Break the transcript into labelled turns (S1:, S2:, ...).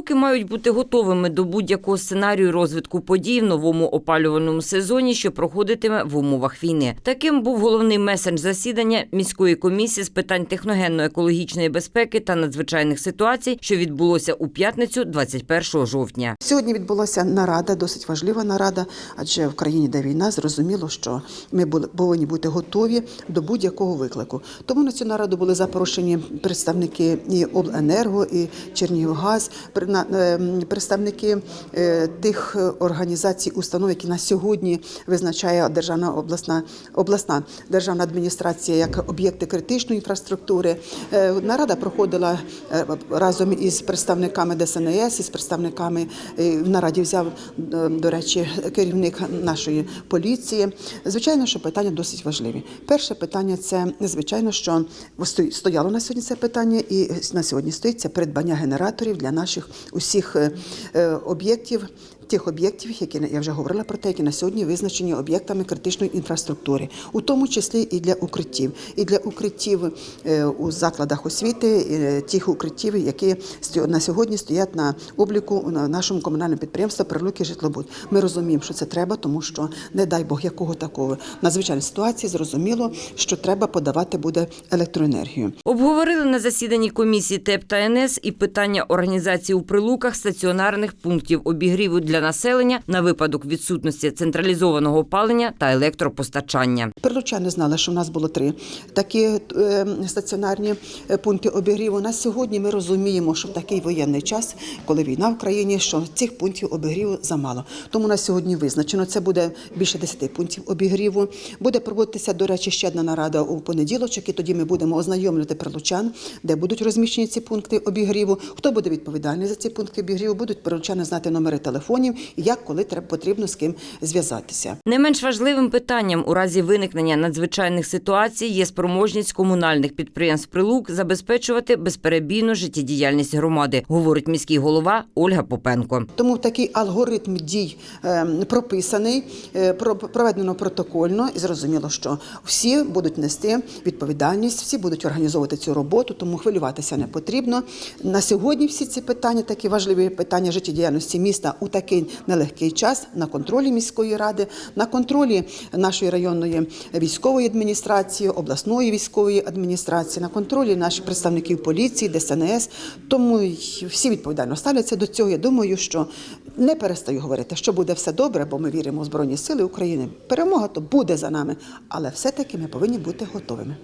S1: Прилуки мають бути готовими до будь-якого сценарію розвитку подій в новому опалювальному сезоні, що проходитиме в умовах війни. Таким був головний меседж засідання міської комісії з питань техногенно-екологічної безпеки та надзвичайних ситуацій, що відбулося у п'ятницю, 21 жовтня.
S2: Сьогодні відбулася нарада, досить важлива нарада, адже в країні, де війна, зрозуміло, що ми повинні бути готові до будь-якого виклику. Тому на цю нараду були запрошені представники і обленерго, і Чернігівгаз, представники е, тих е, організацій, установ, які на сьогодні визначає державна обласна обласна державна адміністрація як об'єкти критичної інфраструктури. Е, Нарада проходила е, разом із представниками ДСНС, із представниками е, в нараді взяв е, до речі керівник нашої поліції. Звичайно, що питання досить важливі. Перше питання це звичайно, що сто- стояло на сьогодні це питання, і на сьогодні стоїть це придбання генераторів для наших усіх е, е, об'єктів. Тих об'єктів, які я вже говорила про те, які на сьогодні визначені об'єктами критичної інфраструктури, у тому числі і для укриттів, і для укриттів е, у закладах освіти, е, тих укриттів, які на сьогодні стоять на обліку на нашому комунальному підприємстві Прилуки житлобуд. Ми розуміємо, що це треба, тому що не дай Бог якого такого надзвичайної ситуації. Зрозуміло, що треба подавати буде електроенергію.
S1: Обговорили на засіданні комісії ТЕП та НС і питання організації у прилуках стаціонарних пунктів обігріву для населення на випадок відсутності централізованого опалення та електропостачання.
S2: Прилучани знали, що в нас було три такі е, стаціонарні е, пункти обігріву. На сьогодні ми розуміємо, що в такий воєнний час, коли війна в країні, що цих пунктів обігріву замало. Тому на сьогодні визначено. Це буде більше 10 пунктів обігріву. Буде проводитися, до речі, ще одна нарада у понеділочок, і тоді ми будемо ознайомлювати прилучан, де будуть розміщені ці пункти обігріву. Хто буде відповідальний за ці пункти обігріву? Будуть прилучани знати номери телефонів, і як, коли треба потрібно з ким зв'язатися.
S1: Не менш важливим питанням у разі виникнення надзвичайних ситуацій є спроможність комунальних підприємств Прилук забезпечувати безперебійну життєдіяльність громади, говорить міський голова Ольга Попенко.
S2: Тому такий алгоритм дій е, прописаний, е, про- проведено протокольно, і зрозуміло, що всі будуть нести відповідальність, всі будуть організовувати цю роботу, тому хвилюватися не потрібно. На сьогодні всі ці питання, такі важливі питання життєдіяльності міста у такий нелегкий час на контролі міської ради, на контролі нашої районної військової адміністрації, обласної військової адміністрації, на контролі наших представників поліції, ДСНС. Тому всі відповідально ставляться до цього. Я думаю, що не перестаю говорити, що буде все добре, бо ми віримо у Збройні Сили України. Перемога то буде за нами, але все-таки ми повинні бути готовими.